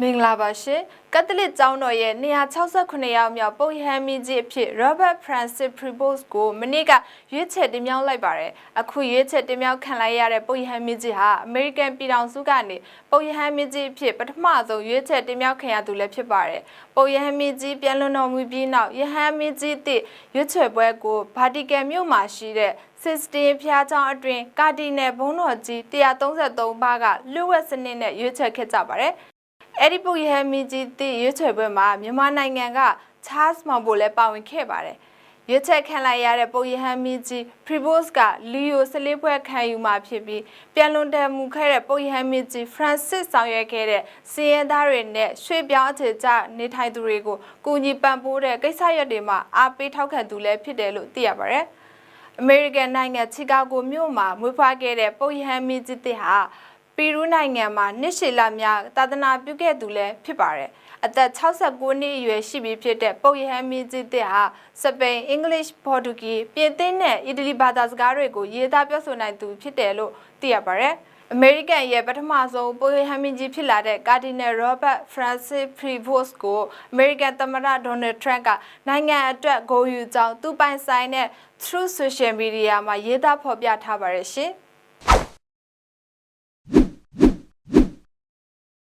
မင်္ဂလာပါရှင်ကက်သလစ်ကျောင်းတော်ရဲ့268ရောက်မြောက်ပုပ်ယဟန်မင်းကြီးအဖြစ် Robert Francis Prevost ကိုမနေ့ကရွေးချယ်တင်မြှောက်လိုက်ပါတယ်အခုရွေးချယ်တင်မြှောက်ခံလိုက်ရတဲ့ပုပ်ယဟန်မင်းကြီးဟာအမေရိကန်ပြည်ထောင်စုကနေပုပ်ယဟန်မင်းကြီးအဖြစ်ပထမဆုံးရွေးချယ်တင်မြှောက်ခံရသူလည်းဖြစ်ပါတယ်ပုပ်ယဟန်မင်းကြီးပြန်လွန်တော်မူပြီးနောက်ယဟန်မင်းကြီးအသစ်ရွေးချယ်ပွဲကိုဗာတီကန်မြို့မှာရှိတဲ့စစ်စတင်ဖျားချောင်းအတွင်ကာဒီနယ်ဘုန်းတော်ကြီး133ပါးကလူဝက်စနစ်နဲ့ရွေးချယ်ခဲ့ကြပါတယ်။ အဲ့ဒီပုတ်ရဟန်းမင်းကြီးတည်ရွေးချယ်ပွဲမှာမြန်မာနိုင်ငံက Charles မောင်ဘိုလည်းပါဝင်ခဲ့ပါတယ်။ရွေးချယ်ခံလိုက်ရတဲ့ပုတ်ရဟန်းမင်းကြီး Prevost ကလီယိုဆလေးပွဲခံယူมาဖြစ်ပြီးပြန်လွန်တယ်မူခဲ့တဲ့ပုတ်ရဟန်းမင်းကြီး Francis ဆောင်ရွက်ခဲ့တဲ့စီရင်သားတွေနဲ့ရွှေ့ပြောင်းအခြေချနေထိုင်သူတွေကိုကူညီပံ့ပိုးတဲ့ကိစ္စရပ်တွေမှာအားပေးထောက်ခံသူလည်းဖြစ်တယ်လို့သိရပါတယ်။အမေရိကန်နိုင်ငံချီကာဂိုမြို့မှာမွေးဖွားခဲ့တဲ့ပုပ်ယဟန်မင်းကြီးတစ်ဟာ ပီရူးနိုင်ငံမှာနှစ်ရှည်လများသာသနာပြုခဲ့သူလည်းဖြစ်ပါတယ်။အသက်69နှစ်အရွယ်ရှိပြီဖြစ်တဲ့ပုပ်ယဟန်မင်းကြီးတစ်ဟာစပိန်၊အင်္ဂလိပ်၊ပေါ်တူဂီ၊ပြင်သစ်နဲ့အီတလီဘာသာစကားတွေကိုရေးသားပြောဆိုနိုင်သူဖြစ်တယ်လို့သိရပါတယ်။အမေရိကန်ရဲ့ပထမဆုံးပိုယဟန်မင်းကြီးဖြစ်လာတဲ့ကာဒီနယ်ရောဘတ်ဖရန်စစ်ဖရီဗို့စ်ကိုအမေရိကန်သမ္မတဒေါ်နယ်ထရန့်ကနိုင်ငံအတွက်ဂိုးယူကြောင်းသူပိုင်ဆိုင်တဲ့ True Social Media မှာရေးသားဖော်ပြထားပါတယ်ရှင်။